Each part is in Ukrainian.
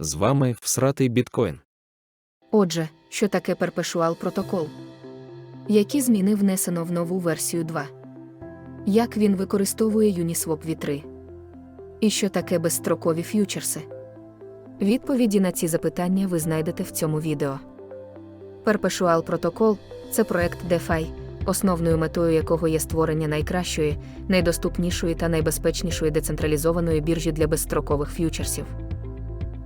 З вами всратий біткоін. Отже, що таке перпешуал протокол? Які зміни внесено в нову версію 2? Як він використовує Uniswap V3? І що таке безстрокові ф'ючерси? Відповіді на ці запитання ви знайдете в цьому відео. Perpetual протокол це проект DeFi, основною метою якого є створення найкращої, найдоступнішої та найбезпечнішої децентралізованої біржі для безстрокових ф'ючерсів.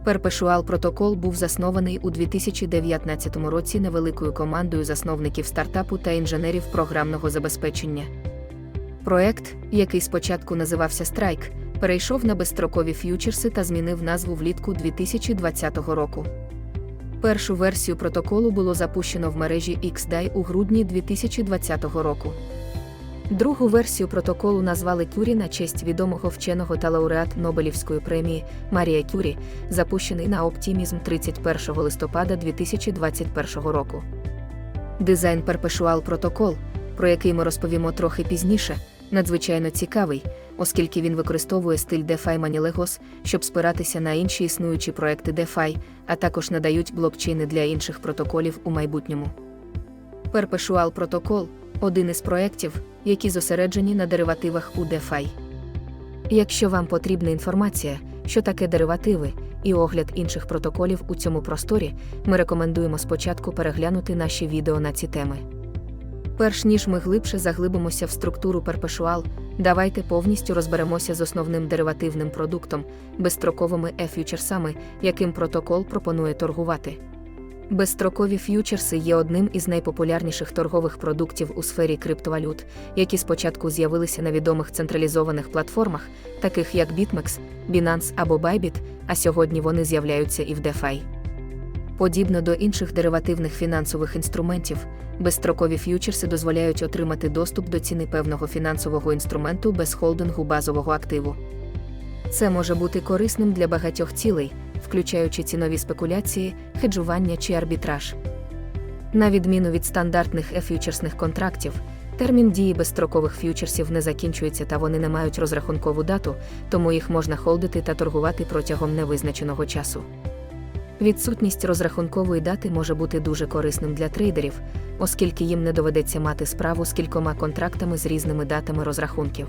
Perpetual протокол був заснований у 2019 році невеликою командою засновників стартапу та інженерів програмного забезпечення. Проект, який спочатку називався Strike, перейшов на безстрокові ф'ючерси та змінив назву влітку 2020 року. Першу версію протоколу було запущено в мережі XDAI у грудні 2020 року. Другу версію протоколу назвали Кюрі на честь відомого вченого та лауреат Нобелівської премії Марія Кюрі, запущений на Optimism 31 листопада 2021 року. Дизайн Perpetual протокол, про який ми розповімо трохи пізніше, надзвичайно цікавий, оскільки він використовує стиль DeFi Manilegos, щоб спиратися на інші існуючі проекти DeFi, а також надають блокчейни для інших протоколів у майбутньому. Perpetual протокол один із проєктів, які зосереджені на деривативах у DeFi. Якщо вам потрібна інформація, що таке деривативи, і огляд інших протоколів у цьому просторі, ми рекомендуємо спочатку переглянути наші відео на ці теми. Перш ніж ми глибше заглибимося в структуру Perpetual, давайте повністю розберемося з основним деривативним продуктом, безстроковими e-фьючерсами, яким протокол пропонує торгувати. Безстрокові ф'ючерси є одним із найпопулярніших торгових продуктів у сфері криптовалют, які спочатку з'явилися на відомих централізованих платформах, таких як BitMEX, Binance або Bybit, а сьогодні вони з'являються і в DeFi. Подібно до інших деривативних фінансових інструментів, безстрокові ф'ючерси дозволяють отримати доступ до ціни певного фінансового інструменту без холдингу базового активу. Це може бути корисним для багатьох цілей, включаючи цінові спекуляції, хеджування чи арбітраж. На відміну від стандартних e-ф'ючерсних контрактів, термін дії безстрокових ф'ючерсів не закінчується та вони не мають розрахункову дату, тому їх можна холдити та торгувати протягом невизначеного часу. Відсутність розрахункової дати може бути дуже корисним для трейдерів, оскільки їм не доведеться мати справу з кількома контрактами з різними датами розрахунків.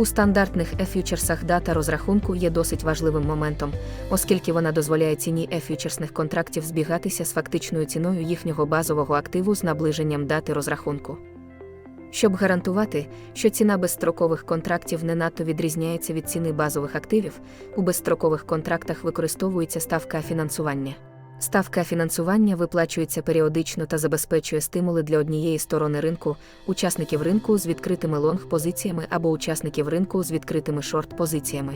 У стандартних e-фьючерсах дата розрахунку є досить важливим моментом, оскільки вона дозволяє ціні e-фьючерсних контрактів збігатися з фактичною ціною їхнього базового активу з наближенням дати розрахунку. Щоб гарантувати, що ціна безстрокових контрактів не надто відрізняється від ціни базових активів, у безстрокових контрактах використовується ставка фінансування. Ставка фінансування виплачується періодично та забезпечує стимули для однієї сторони ринку, учасників ринку з відкритими лонг-позиціями або учасників ринку з відкритими шорт-позиціями.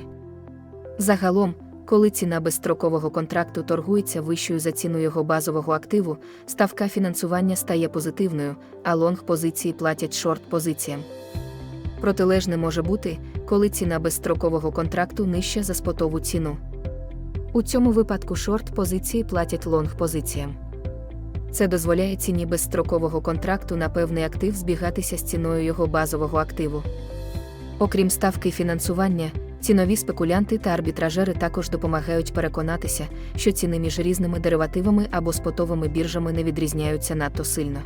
Загалом, коли ціна безстрокового контракту торгується вищою за ціну його базового активу, ставка фінансування стає позитивною, а лонг-позиції платять шорт-позиціям. Протилежне може бути, коли ціна безстрокового контракту нижча за спотову ціну. У цьому випадку шорт-позиції платять лонг-позиціям. Це дозволяє ціні безстрокового контракту на певний актив збігатися з ціною його базового активу. Окрім ставки фінансування, цінові спекулянти та арбітражери також допомагають переконатися, що ціни між різними деривативами або спотовими біржами не відрізняються надто сильно.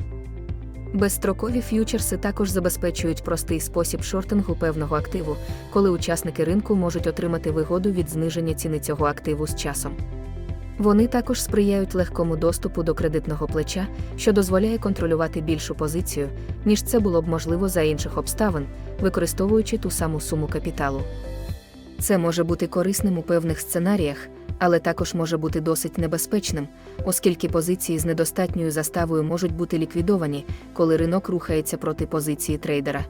Безстрокові ф'ючерси також забезпечують простий спосіб шортингу певного активу, коли учасники ринку можуть отримати вигоду від зниження ціни цього активу з часом. Вони також сприяють легкому доступу до кредитного плеча, що дозволяє контролювати більшу позицію, ніж це було б можливо за інших обставин, використовуючи ту саму суму капіталу. Це може бути корисним у певних сценаріях, але також може бути досить небезпечним, оскільки позиції з недостатньою заставою можуть бути ліквідовані, коли ринок рухається проти позиції трейдера.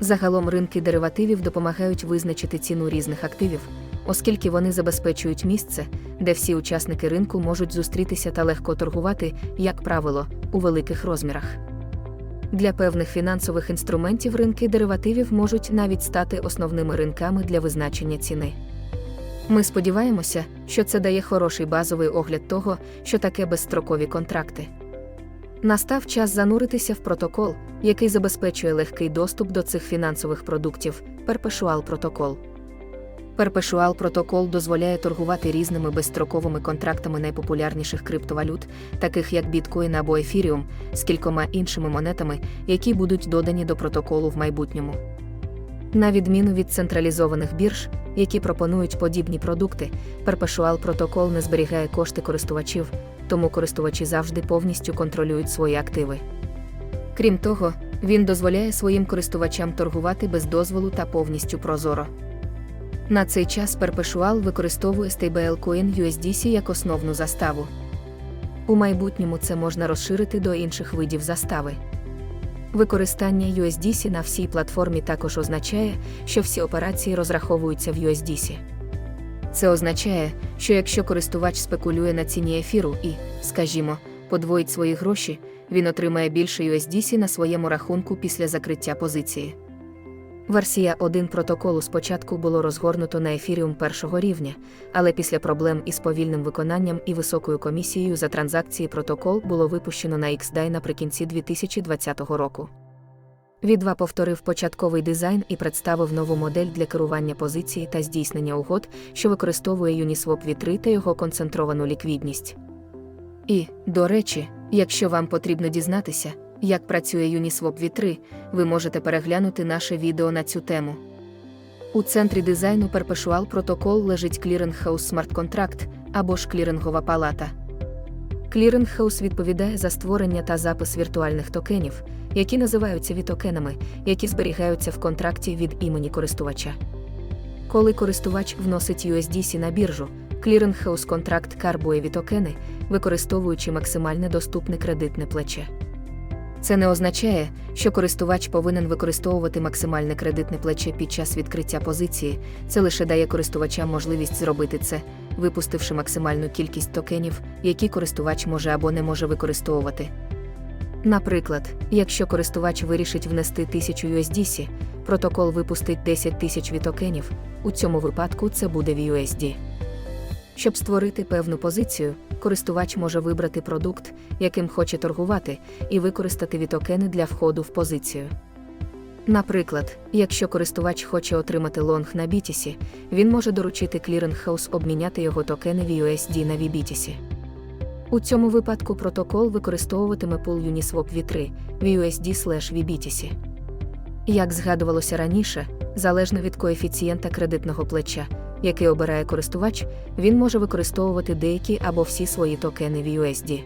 Загалом ринки деривативів допомагають визначити ціну різних активів, оскільки вони забезпечують місце, де всі учасники ринку можуть зустрітися та легко торгувати, як правило, у великих розмірах. Для певних фінансових інструментів ринки деривативів можуть навіть стати основними ринками для визначення ціни. Ми сподіваємося, що це дає хороший базовий огляд того, що таке безстрокові контракти. Настав час зануритися в протокол, який забезпечує легкий доступ до цих фінансових продуктів Perpetual протокол. Perpetual протокол дозволяє торгувати різними безстроковими контрактами найпопулярніших криптовалют, таких як біткоін або ефіріум, з кількома іншими монетами, які будуть додані до протоколу в майбутньому. На відміну від централізованих бірж, які пропонують подібні продукти, Perpetual протокол не зберігає кошти користувачів, тому користувачі завжди повністю контролюють свої активи. Крім того, він дозволяє своїм користувачам торгувати без дозволу та повністю прозоро. На цей час Perpetual використовує stablecoin USDC як основну заставу. У майбутньому це можна розширити до інших видів застави. Використання USDC на всій платформі також означає, що всі операції розраховуються в USDC. Це означає, що якщо користувач спекулює на ціні ефіру і, скажімо, подвоїть свої гроші, він отримає більше USDC на своєму рахунку після закриття позиції. Версія 1 протоколу спочатку було розгорнуто на ефіріум першого рівня, але після проблем із повільним виконанням і високою комісією за транзакції протокол було випущено на XDAI наприкінці 2020 року. V2 повторив початковий дизайн і представив нову модель для керування позиції та здійснення угод, що використовує Uniswap V3 та його концентровану ліквідність. І, до речі, якщо вам потрібно дізнатися, як працює Uniswap V3, ви можете переглянути наше відео на цю тему. У центрі дизайну Perpetual протокол лежить Clearinghouse Smart Contract або ж клірингова палата. Clearinghouse відповідає за створення та запис віртуальних токенів, які називаються вітокенами, які зберігаються в контракті від імені користувача. Коли користувач вносить USDC на біржу, Clearinghouse контракт карбує вітокени, використовуючи максимальне доступне кредитне плече. Це не означає, що користувач повинен використовувати максимальне кредитне плече під час відкриття позиції, це лише дає користувачам можливість зробити це, випустивши максимальну кількість токенів, які користувач може або не може використовувати. Наприклад, якщо користувач вирішить внести 1000 USDC, протокол випустить 10 тисяч вітокенів, у цьому випадку це буде в USD. Щоб створити певну позицію, користувач може вибрати продукт, яким хоче торгувати, і використати вітокени для входу в позицію. Наприклад, якщо користувач хоче отримати лонг на BTC, він може доручити Clearinghouse обміняти його токени в USD на VBTC. У цьому випадку протокол використовуватиме пул Uniswap V3 VUSD/VBTC. Як згадувалося раніше, залежно від коефіцієнта кредитного плеча, який обирає користувач, він може використовувати деякі або всі свої токени в USD.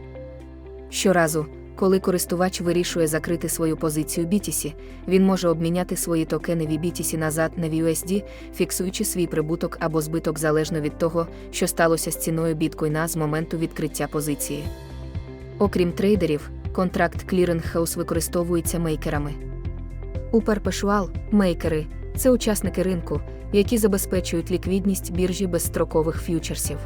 Щоразу, коли користувач вирішує закрити свою позицію BTC, він може обміняти свої токени в BTC назад на USD, фіксуючи свій прибуток або збиток залежно від того, що сталося з ціною біткоїна з моменту відкриття позиції. Окрім трейдерів, контракт Clearinghouse використовується мейкерами. У Perpetual мейкери це учасники ринку, які забезпечують ліквідність біржі безстрокових ф'ючерсів.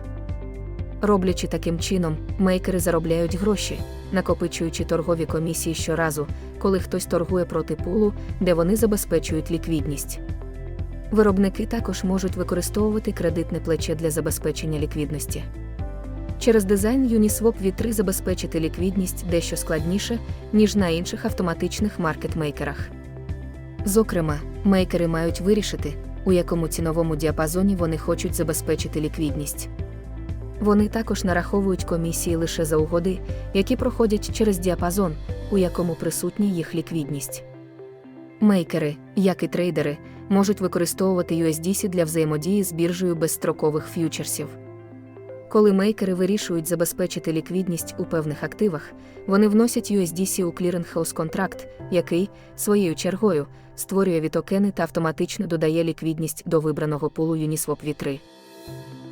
Роблячи таким чином, мейкери заробляють гроші, накопичуючи торгові комісії щоразу, коли хтось торгує проти пулу, де вони забезпечують ліквідність. Виробники також можуть використовувати кредитне плече для забезпечення ліквідності. Через дизайн Uniswap V3 забезпечити ліквідність дещо складніше, ніж на інших автоматичних маркетмейкерах. Зокрема, мейкери мають вирішити, у якому ціновому діапазоні вони хочуть забезпечити ліквідність. Вони також нараховують комісії лише за угоди, які проходять через діапазон, у якому присутня їх ліквідність. Мейкери, як і трейдери, можуть використовувати USDC для взаємодії з біржею безстрокових ф'ючерсів. Коли мейкери вирішують забезпечити ліквідність у певних активах, вони вносять USDC у Clearinghouse контракт, який, своєю чергою, створює вітокени та автоматично додає ліквідність до вибраного пулу Uniswap V3.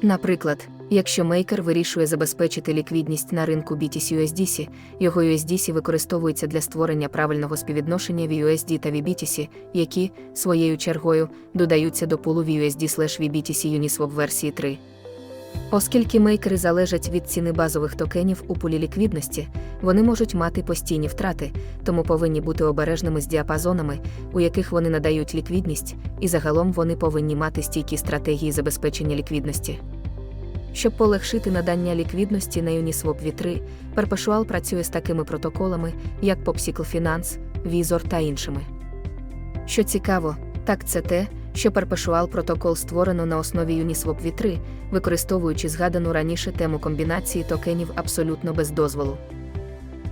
Наприклад, якщо мейкер вирішує забезпечити ліквідність на ринку BTC USDC, його USDC використовується для створення правильного співвідношення в USD та VBTC, які, своєю чергою, додаються до пулу VUSD/VBTC Uniswap версії 3. Оскільки мейкери залежать від ціни базових токенів у пулі ліквідності, вони можуть мати постійні втрати, тому повинні бути обережними з діапазонами, у яких вони надають ліквідність, і загалом вони повинні мати стійкі стратегії забезпечення ліквідності. Щоб полегшити надання ліквідності на Uniswap V3, Perpetual працює з такими протоколами, як Popsicle Finance, Visor та іншими. Що цікаво, так це те, що Perpetual протокол створено на основі Uniswap V3, використовуючи згадану раніше тему комбінації токенів абсолютно без дозволу.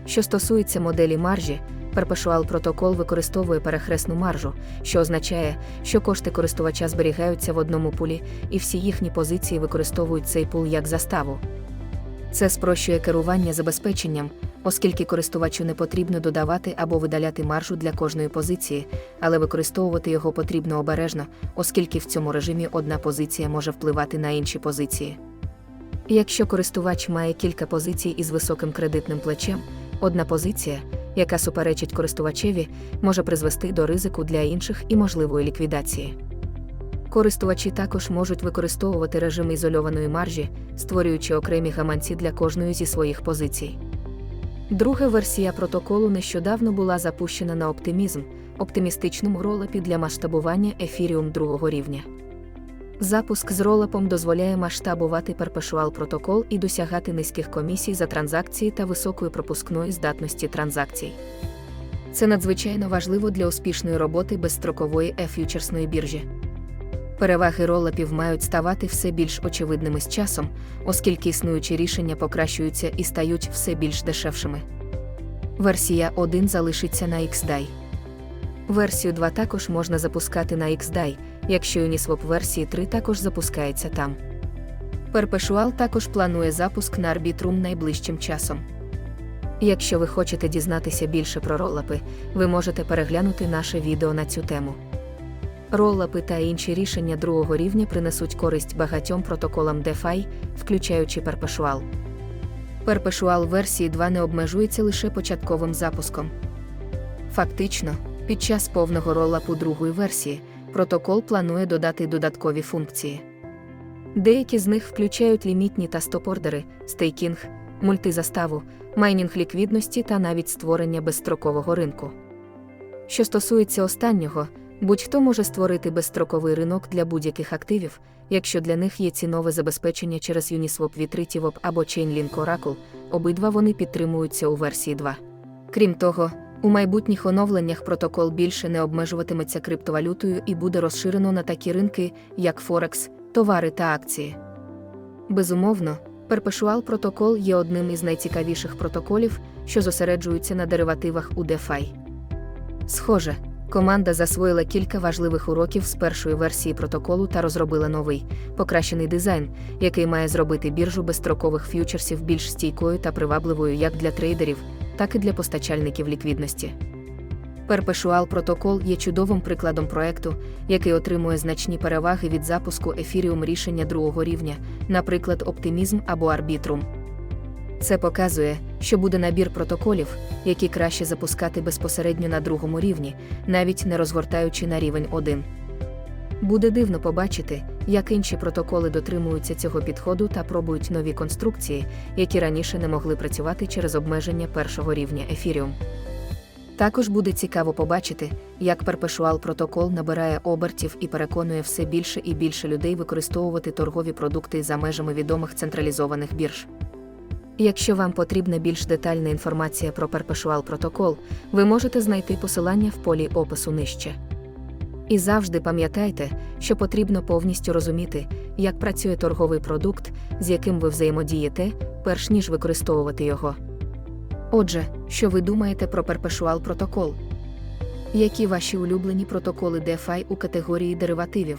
Що стосується моделі маржі, Perpetual протокол використовує перехресну маржу, що означає, що кошти користувача зберігаються в одному пулі, і всі їхні позиції використовують цей пул як заставу. Це спрощує керування забезпеченням, оскільки користувачу не потрібно додавати або видаляти маржу для кожної позиції, але використовувати його потрібно обережно, оскільки в цьому режимі одна позиція може впливати на інші позиції. Якщо користувач має кілька позицій із високим кредитним плечем, одна позиція, яка суперечить користувачеві, може призвести до ризику для інших і можливої ліквідації. Користувачі також можуть використовувати режим ізольованої маржі, створюючи окремі гаманці для кожної зі своїх позицій. Друга версія протоколу нещодавно була запущена на оптимізм, оптимістичному ролапі для масштабування ефіріум другого рівня. Запуск з ролапом дозволяє масштабувати перпешуал протокол і досягати низьких комісій за транзакції та високої пропускної здатності транзакцій. Це надзвичайно важливо для успішної роботи безстрокової e-ф'ючерсної біржі. Переваги ролапів мають ставати все більш очевидними з часом, оскільки існуючі рішення покращуються і стають все більш дешевшими. Версія 1 залишиться на XDAI. Версію 2 також можна запускати на XDAI, якщо Uniswap версії 3 також запускається там. Perpetual також планує запуск на Arbitrum найближчим часом. Якщо ви хочете дізнатися більше про ролапи, ви можете переглянути наше відео на цю тему. Ролапи та інші рішення другого рівня принесуть користь багатьом протоколам DeFi, включаючи Perpetual. Perpetual версії 2 не обмежується лише початковим запуском. Фактично, під час повного ролапу другої версії протокол планує додати додаткові функції. Деякі з них включають лімітні та стоп-ордери, стейкінг, мультизаставу, майнінг ліквідності та навіть створення безстрокового ринку. Що стосується останнього, будь-хто може створити безстроковий ринок для будь-яких активів, якщо для них є цінове забезпечення через Uniswap V3 TIVOP або Chainlink Oracle, обидва вони підтримуються у версії 2. Крім того, у майбутніх оновленнях протокол більше не обмежуватиметься криптовалютою і буде розширено на такі ринки, як Форекс, товари та акції. Безумовно, Perpetual протокол є одним із найцікавіших протоколів, що зосереджуються на деривативах у DeFi. Схоже, команда засвоїла кілька важливих уроків з першої версії протоколу та розробила новий, покращений дизайн, який має зробити біржу безстрокових ф'ючерсів більш стійкою та привабливою як для трейдерів, так і для постачальників ліквідності. Perpetual протокол є чудовим прикладом проекту, який отримує значні переваги від запуску ефіріум рішення другого рівня, наприклад, Optimism або Arbitrum. Це показує, що буде набір протоколів, які краще запускати безпосередньо на другому рівні, навіть не розгортаючи на рівень 1. Буде дивно побачити, як інші протоколи дотримуються цього підходу та пробують нові конструкції, які раніше не могли працювати через обмеження першого рівня Ethereum. Також буде цікаво побачити, як Perpetual протокол набирає обертів і переконує все більше і більше людей використовувати торгові продукти за межами відомих централізованих бірж. Якщо вам потрібна більш детальна інформація про Perpetual протокол, ви можете знайти посилання в полі опису нижче. І завжди пам'ятайте, що потрібно повністю розуміти, як працює торговий продукт, з яким ви взаємодієте, перш ніж використовувати його. Отже, що ви думаєте про Perpetual протокол? Які ваші улюблені протоколи DeFi у категорії деривативів?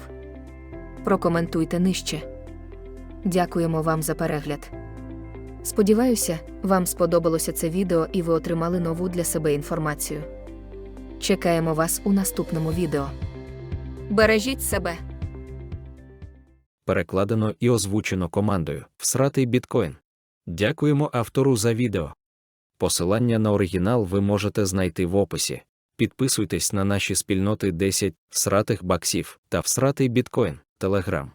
Прокоментуйте нижче. Дякуємо вам за перегляд. Сподіваюся, вам сподобалося це відео і ви отримали нову для себе інформацію. Чекаємо вас у наступному відео. Бережіть себе! Перекладено і озвучено командою Всратий біткоін. Дякуємо автору за відео. Посилання на оригінал ви можете знайти в описі. Підписуйтесь на наші спільноти 10 всратих баксів та всратий біткоін, Телеграм.